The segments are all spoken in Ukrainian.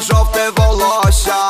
жовте волосся.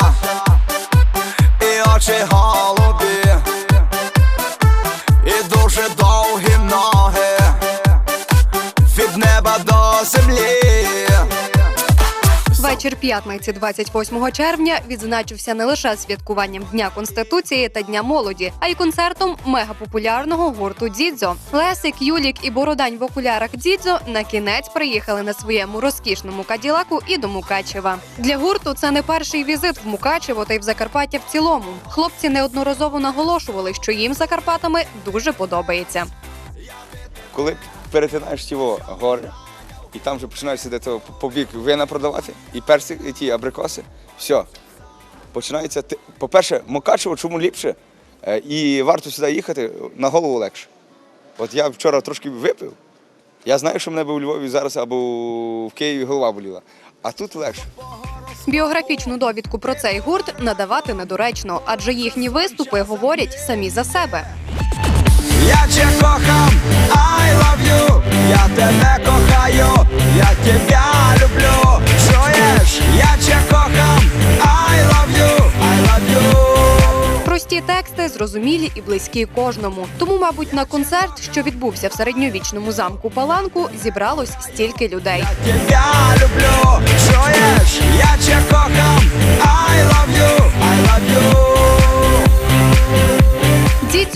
Щоп'ятниці, 28 червня, відзначився не лише святкуванням Дня Конституції та Дня молоді, а й концертом мегапопулярного гурту Дідзо. Лесик, Юлік і Бородань в окулярах Дідзо на кінець приїхали на своєму розкішному каділаку і до Мукачева. Для гурту це не перший візит в Мукачево та й в Закарпаття в цілому. Хлопці неодноразово наголошували, що їм Закарпатами дуже подобається. коли перетинаєш во гори, і там вже починаєш сидіти по бік вина продавати, і персик, і ті абрикоси, все. Починається. По-перше, Мукачево чому ліпше, е, і варто сюди їхати на голову легше. От я вчора трошки випив. Я знаю, що в мене би у Львові зараз або в Києві голова боліла. А тут легше. Біографічну довідку про цей гурт надавати недоречно, адже їхні виступи говорять самі за себе. Я cię kocham, I love you Я тебе кохаю, тебя люблю Чуєш? Я тебя кохам, I love you, I love you Прості тексти зрозумілі і близькі кожному. Тому, мабуть, на концерт, що відбувся в середньовічному замку Паланку, зібралось стільки людей. Тебя люблю, чуєш? Я тебя кохам, I love you,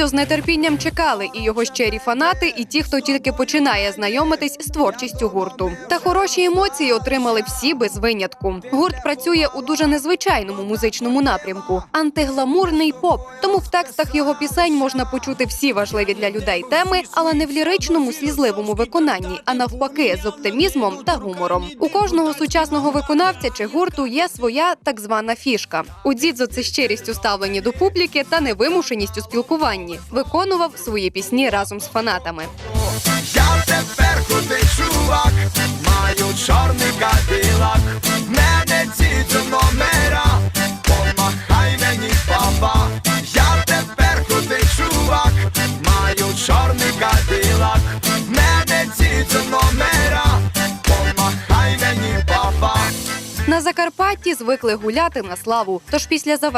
Дідзьо з нетерпінням чекали і його щирі фанати, і ті, хто тільки починає знайомитись з творчістю гурту. Та хороші емоції отримали всі без винятку. Гурт працює у дуже незвичайному музичному напрямку антигламурний поп. Тому в текстах його пісень можна почути всі важливі для людей теми, але не в ліричному слізливому виконанні, а навпаки, з оптимізмом та гумором. У кожного сучасного виконавця чи гурту є своя так звана фішка. У Дідзо це щирість у ставленні до публіки та невимушеність у спілкуванні. Виконував свої пісні разом з фанатами. Я тепер худий чувак, маю чорний кадилак, мене ці до номера, помахай мені папа, я тепер худий чувак, маю чорний кадилак, мене ці до номера, помахай мені папа. На Закарпатті звикли гуляти на славу. Тож після завершення